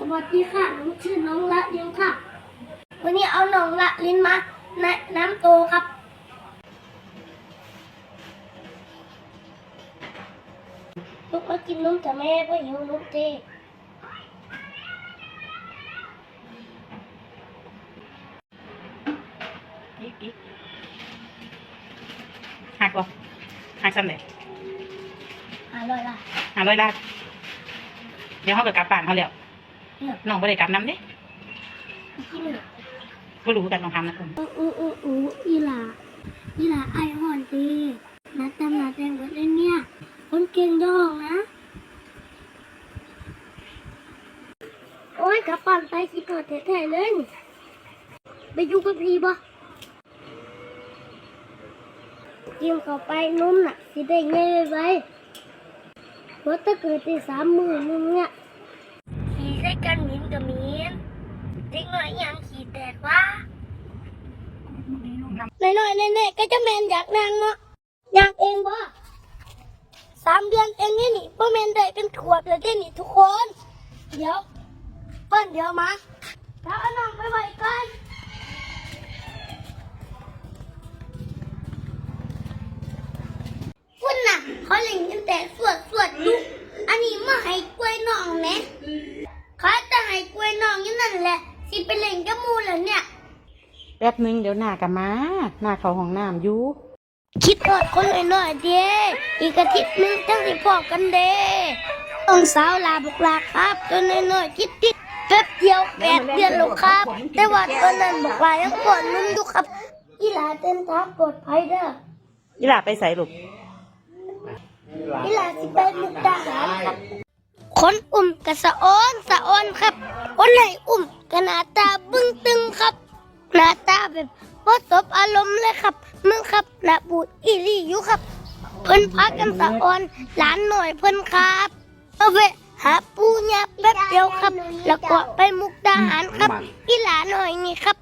สวัสดีค่ะหนูชื่อน้องละลินค่ะ วันนี้เอาน้องละลินมาแนะน้ำโตวครับ ลูกมากินนมกับแม่เพราะหิวนมเจอีกอีกหักบ่หักซ้ำเลยอร่อยละหาร้อยล้านเดี๋ยวเขาก็กลับบ้านเขาแล้วเน้องไ่ได้กลับน้ำเด้กินเลยก็รู้กันน้องทำนะคุณอู้อู้อู้อู้อีหลาอีหลาไอหอนตีนัดตำนัดแดงหมดเลยเนี่ย คนเก่งยองนะ โอ้ยกลับปั่นไปสิเปิดแท้ๆเลยนี่ไปอยู่กับพี่บ่กินเข้าไปนุ่มน่ะสิได้เงยไว้เพราะถ้าเกิดได้สามมือนึงเนี่ย เด็กน้อยยังขี่แตกวะน้อยน้อยเน่ๆก็จะแมนอยากนางเนาะอยากเองบ่สามเดือนเองนี่นี่พ่แมนได้เป็นขวแล้วได้นี่ทุกคน เดี๋ยวเปิ้นเดี๋ยวมาถ้าเอาน้องไปไว้ก่อนพุ่นน่ะเขาเล่นกันแต่สวดสวดๆอยู่อันนี้มาให้กล้วยน้องแหนะเขาจะให้กล้วยน้องอย่าง นั้นแหละสิไปเล่นกับหมูแล้วเนี่ย แป๊บหนึงเดี๋ยวหน้ากับมาหน้าเขาห้องน้ำอยู่คิดทอดคนหน่อยๆเด้อีกอาทิตย์หนึงจังสิพอกันเด้ต้องสาวลาบุกลาครับจนน้อยๆคิดติดแป๊บเดียวแปดเดือนแล้วครับ แต่ว่าตอนนั้นบอกลายังปวดนุ่มอยู่ครับอีหลาเต้นทางปลอดภัยเด้อยี่หล่าไปใส่ลูกอีหลาสิไปมุกดาหารครับคนอุ่มกะสะอ้อนสะอ้อนครับคนไหนอุ่ม กะหน้าตาบึ้งตึงครับ หน้าตาแบบพอสบอารมณ์เลยครับมึงครับหน้าบูดอีหลีอยู่ครับ เพิ่นพากันสะออนหลานหน่อยเพิ่นครับเอาไปหาปูยาแป๊บเดียวครับ แล้วก็ไปมุกดาหารครับอีหลานหน่อยนี่ครับ